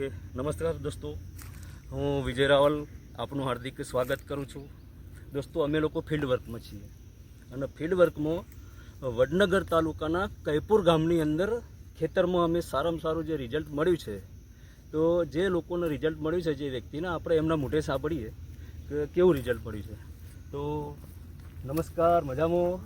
Okay નમસ્કાર દોસ્તો હું વિજય રાવલ આપનું હાર્દિક સ્વાગત કરું છું. દોસ્તો અમે લોકો ફિલ્ડ વર્કમાં છીએ. અને ફિલ્ડ વર્કમાં વડનગર તાલુકાના કૈપુર ગામની અંદર ખેતરમાં અમે સારામાં સારું જે રિઝલ્ટ મળ્યું છે તો જે લોકોને રિઝલ્ટ મળ્યું છે જે વ્યક્તિને આપણે એમના મોઢે સાંભળીએ કે કેવું રિઝલ્ટ મળ્યું છે. તો નમસ્કાર મજામાં?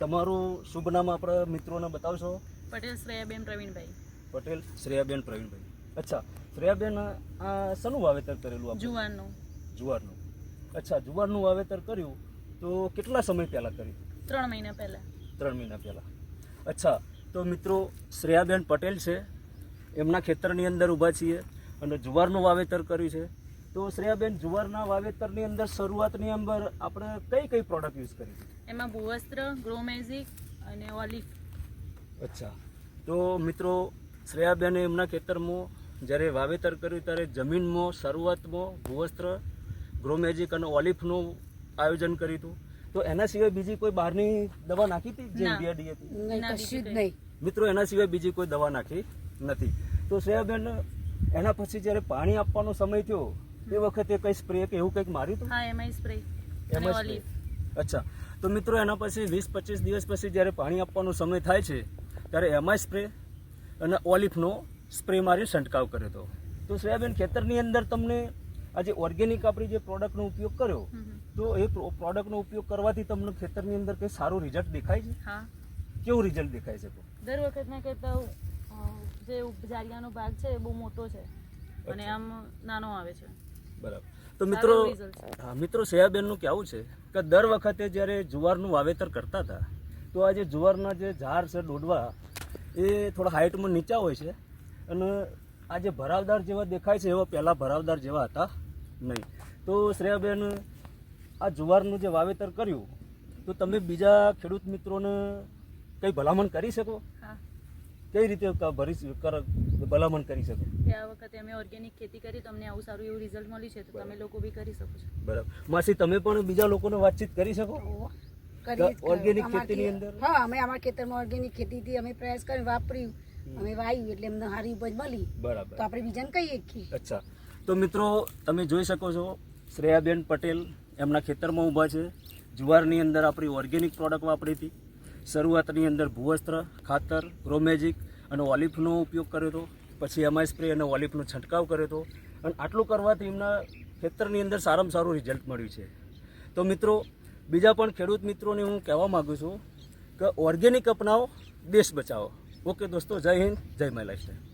તમારું શુભ નામ આપણા મિત્રોને બતાવશો? પટેલ શ્રેયાબેન પ્રવીણભાઈ. પટેલ શ્રેયાબેન પ્રવીણભાઈ. અચ્છા શ્રેયાબેન આ શેનું વાવેતર કરેલું આપણે? જુવારનું. જુવારનું. અચ્છા જુવારનું વાવેતર કર્યું તો કેટલા સમય પહેલાં કર્યું ત્રણ મહિના પહેલાં. ત્રણ મહિના પહેલાં. અચ્છા તો મિત્રો શ્રેયાબેન પટેલ છે. એમના ખેતરની અંદર ઊભા છીએ અને જુવારનું વાવેતર કર્યું છે. તો શ્રેયાબેન જુવારના વાવેતરની અંદર શરૂઆતની અંદર આપણે કઈ કઈ પ્રોડક્ટ યુઝ કરી એમાં ભૂવસ્ત્ર ગ્રોમેઝિક અને ઓલિફ અચ્છા. તો મિત્રો શ્રેયાબેને એમના ખેતરમાં જ્યારે વાવેતર કર્યું ત્યારે જમીનમાં શરૂઆતમાં ભૂવસ્ત્ર ગ્રોમેજિક અને ઓલિફનું આયોજન કર્યું હતું. તો એના સિવાય બીજી કોઈ બહારની દવા નાખી હતી? જે બીઆરડી હતી? નહીં ના, કશું જ બીજું નહીં. મિત્રો એના સિવાય બીજી કોઈ દવા નાખી નથી. તો શ્રેયાબેન એના પછી જ્યારે પાણી આપવાનો સમય થયો તે વખતે કઈ સ્પ્રે કે એવું કંઈક માર્યું હતું? હા એમાં સ્પ્રે. એમાં? અચ્છા. તો મિત્રો એના પછી વીસ પચીસ દિવસ પછી જ્યારે પાણી આપવાનો સમય થાય છે ત્યારે એમાં સ્પ્રે. અને ઓલિફનો સ્પ્રે મારી છંટકાવ કર્યો હતો. તો સોયાબીન ખેતરની અંદર તમને આજે ઓર્ગેનિક આપણી જે પ્રોડક્ટનો ઉપયોગ કર્યો. તો એ પ્રોડક્ટનો ઉપયોગ કરવાથી તમને ખેતરની અંદર કંઈ સારું રિઝલ્ટ દેખાય છે? હા. કેવું રિઝલ્ટ દેખાય છે? દર વખતના કરતાં જે ઉપજારિયાનો ભાગ છે એ બહુ મોટો છે અને આમ નાનો આવે છે. બરાબર. તો મિત્રો મિત્રો શ્રેયાબેનનું કહેવું છે કે દર વખતે જ્યારે જુવારનું વાવેતર કરતા હતા તો આ જે જુવારના જે ઝાડ છે ડોડવા એ થોડા હાઇટમાં નીચા હોય છે. અને આ જે ભરાવદાર જેવા દેખાય છે એવા પહેલાં ભરાવદાર જેવા હતા નહીં. તો શ્રેયાબેન આ જુવારનું જે વાવેતર કર્યું તો તમે બીજા ખેડૂત મિત્રોને કંઈ ભલામણ કરી શકો? હા. કઈ રીતે ભરી ભલામણ કરી શકો? આ વખતે અમે ઓર્ગેનિક ખેતી કરી તમને આવું સારું એવું રિઝલ્ટ મળ્યું છે તો તમે લોકો બી કરી શકો છો. બરાબર. માસી તમે પણ બીજા લોકોને વાતચીત કરી શકો? Organic ખેતીની અંદર? હા અમે અમારા ખેતરમાં ઓર્ગેનિક ખેતીથી અમે પ્રયાસ કરી વાપર્યું. અમે વાવ્યું એટલે અમને સારી ઉપજ મળી. બરાબર. તો આપણે બીજાને કહીએ કે અચ્છા. તો મિત્રો તમે જોઈ શકો છો શ્રેયાબેન પટેલ એમના ખેતરમાં ઊભા છે. જુવારની અંદર આપણી ઓર્ગેનિક પ્રોડક્ટ વાપરી હતી. શરૂઆતની અંદર ભૂવસ્ત્ર ખાતર ગ્રોમેજિક અને ઓલિફનો ઉપયોગ કર્યો હતો. પછી એમાં સ્પ્રે અને ઓલિફનો છંટકાવ કર્યો હતો. અને આટલું કરવાથી એમના ખેતરની અંદર સારામાં સારું રિઝલ્ટ મળ્યું છે. તો મિત્રો બીજા પણ ખેડૂત મિત્રોને હું કહેવા માગું છું કે ઓર્ગેનિક અપનાવો, દેશ બચાવો. ઓકે દોસ્તો, જય હિન્દ, જય માય લાઈફ